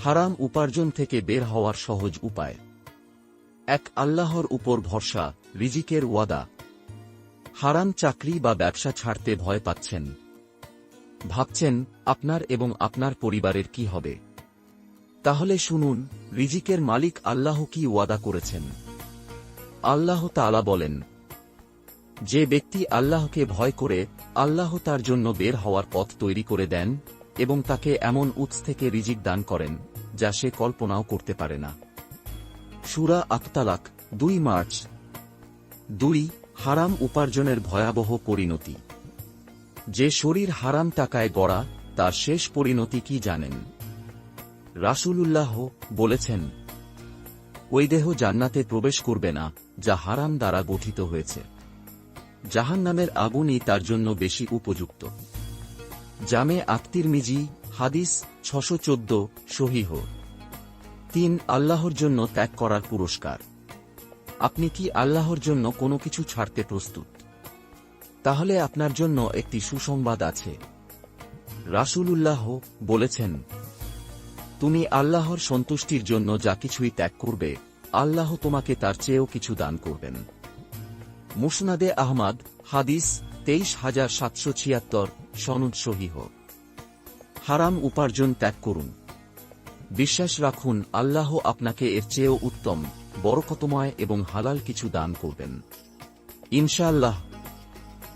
হারাম উপার্জন থেকে বের হওয়ার সহজ উপায়। এক, আল্লাহর উপর ভরসা, রিজিকের ওয়াদা। হারাম চাকরি বা ব্যবসা ছাড়তে ভয় পাচ্ছেন। ভাবছেন, আপনার এবং আপনার পরিবারের কি হবে? তাহলে শুনুন, রিজিকের মালিক আল্লাহ কি ওয়াদা করেছেন? আল্লাহ তাআলা বলেন, যে ব্যক্তি আল্লাহকে ভয় করে, আল্লাহ তার জন্য বের হওয়ার পথ তৈরি করে দেন এবং তাকে এমন উৎস থেকে রিজিক দান করেন, যা সে কল্পনাও করতে পারে না। সুরা আততালাক, দুই মার্চ। দুই, হারাম উপার্জনের ভয়াবহ পরিণতি। যে শরীর হারাম টাকায় গড়া, তার শেষ পরিণতি কি জানেন? রাসূলুল্লাহ বলেছেন, ওই দেহ জান্নাতে প্রবেশ করবে না, যা হারাম দ্বারা গঠিত হয়েছে। জাহান্নামের আগুনই তার জন্য বেশি উপযুক্ত। জামে আক্তির মিজি, হাদিস ছশো চোদ্দ, সহিহ। তিন, আল্লাহর জন্য ত্যাগ করার পুরস্কার। আপনি কি আল্লাহর জন্য কোনো কিছু ছাড়তে প্রস্তুত? তাহলে আপনার জন্য একটি সুসংবাদ আছে। রাসূলুল্লাহ বলেছেন, তুমি আল্লাহর সন্তুষ্টির জন্য যা কিছুই ত্যাগ করবে, আল্লাহ তোমাকে তার চেয়েও কিছু দান করবেন। মুসনাদে আহমাদ, হাদিস তেইশ হাজার সাতশো ছিয়াত্তর সনদ সহিহ। হারাম উপার্জন ত্যাগ করুন। বিশ্বাস রাখুন, আল্লাহ আপনাকে এর চেয়েও উত্তম, বরকতময় এবং হালাল কিছু দান করবেন। ইনশাআল্লাহ